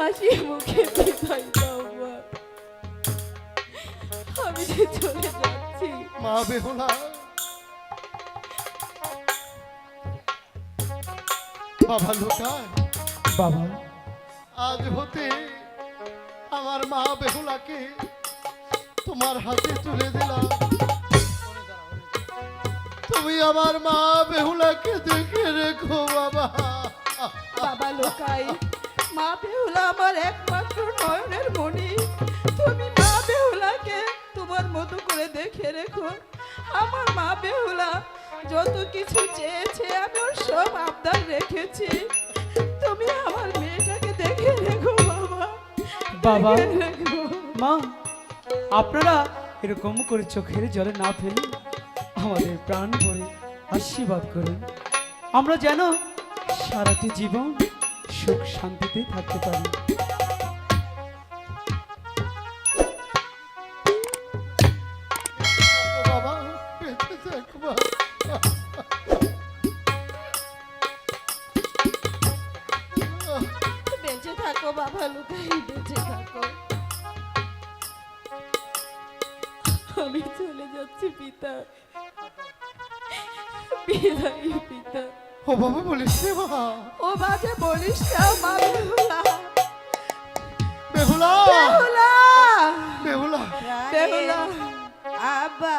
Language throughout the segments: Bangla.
হাসি মুখে বিদায় দাও মা আমি যে চলে যাচ্ছি মা বেহুলা বাবা লোকায় বাবা আজ হতে আমার মা বেহুলাকে তোমার হাতে তুলে দিলাম তুমি আমার মা বেহুলাকে দেখে রেখো বাবা বাবা লোকাই মা বেহুলা আমার একমাত্র নয়নের মণি। তুমি মা বেহুলাকে তোমার মতো করে দেখে রেখো। আমার মা বেহুলা যত কিছু চেয়েছে আমি ওর সব আবদার রেখেছি। তুমি আমার মেয়েটাকে দেখে রেখো বাবা। মা আপনারা এরকম করে চোখের জলে না ফেলে আমাদের প্রাণ ভরে আশীর্বাদ করুন। আমরা যেন সারাটি জীবন সুখ শান্তিতে থাকতে পারি। বাবা বেঁচে থাকো বাবা। বেঁচে লুকাই বেঁচে থাকো। আমি চলে যাচ্ছি পিতা। বিদায়ী পিতা। ও বাবা বলিস রে বাবা? ও বাজে বলিস না মা বেহুলা। বেহুলা! বেহুলা! বেহুলা! বেহুলা আবা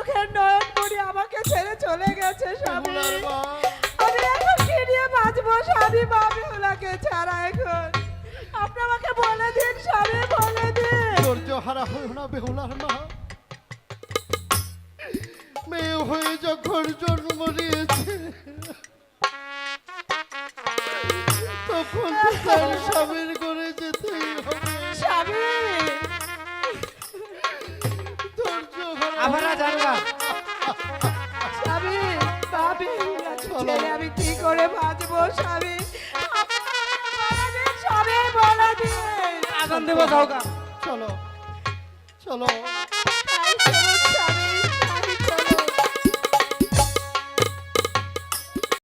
চোখের নয়ন মনি আমাকে ছেড়ে চলে গেছে স্বামী। আমি এখন কি নিয়ে বাঁচবো স্বামী? মা বেহুলাকে ছাড়া এখন। আপনি আমাকে বলে দিন স্বামী বলে দিন। ধৈর্য হারা হইও না বেহুলার মা। মেয়ে হয়ে যখন জন্ম নিয়েছে তখন তার স্বামীর স্বামী। আমাকে সবে বলে দিন আগুন দেবো